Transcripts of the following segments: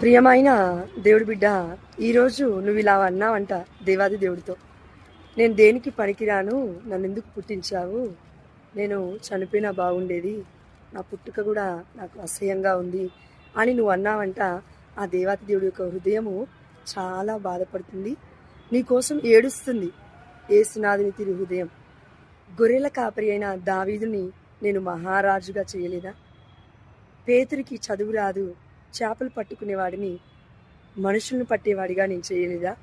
ప్రియమైన దేవుడి బిడ్డ ఈరోజు నువ్వు ఇలా అన్నావంట దేవాది దేవుడితో. నేను దేనికి పనికిరాను? నన్ను ఎందుకు పుట్టించావు? నేను చనిపోయినా బాగుండేది. నా పుట్టుక కూడా నాకు అసహ్యంగా ఉంది అని నువ్వు అన్నావంట. ఆ దేవాతి దేవుడి యొక్క హృదయము చాలా బాధపడుతుంది. నీకోసం ఏడుస్తుంది ఏసునాథుని తిరి హృదయం. గొర్రెల కాపరి అయిన దావీదుని నేను మహారాజుగా చేయలేదా? పేతురికి చదువు రాదు చేపలు పట్టుకునేవాడిని మనుషులను పట్టేవాడిగా నేను చేయలేదా?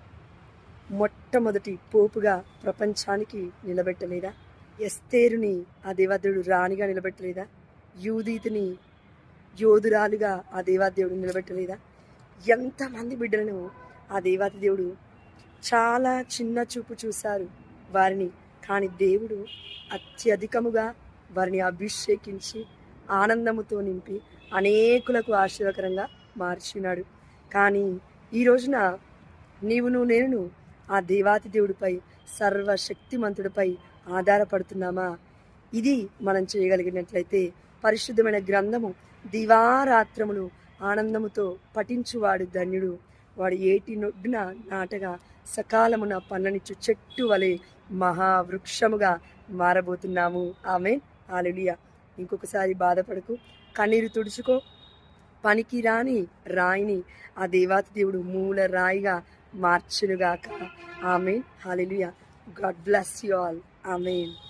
మొట్టమొదటి పోపుగా ప్రపంచానికి నిలబెట్టలేదా? ఎస్తేరుని ఆ దేవాదేవుడు రాణిగా నిలబెట్టలేదా? యూదీతిని యోధురాలుగా ఆ దేవాదేవుడు నిలబెట్టలేదా? ఎంతమంది బిడ్డలను ఆ దేవాతి దేవుడు చాలా చిన్న చూపు చూశారు వారిని. కానీ దేవుడు అత్యధికముగా వారిని అభిషేకించి ఆనందముతో నింపి అనేకులకు ఆశీర్వకరంగా మార్చినాడు. కానీ ఈ రోజున నీవును నేను ఆ దేవాతి దేవుడిపై సర్వశక్తిమంతుడిపై ఆధారపడుతున్నామా? ఇది మనం చేయగలిగినట్లయితే పరిశుద్ధమైన గ్రంథము దివారాత్రములు ఆనందముతో పఠించువాడు ధన్యుడు. వాడు ఏటి నొడ్డున నాటగా సకాలమున పన్ననిచ్చు చెట్టు వలె మహావృక్షముగా మారబోతున్నాము. ఆమె ఆలుడియా ఇంకొకసారి బాధపడకు. కన్నీరు తుడుచుకో. పనికి రాని రాయిని ఆ దేవాతి దేవుడు మూల రాయిగా మార్చునుగాక. ఆమె hallelujah God bless you all. Amen.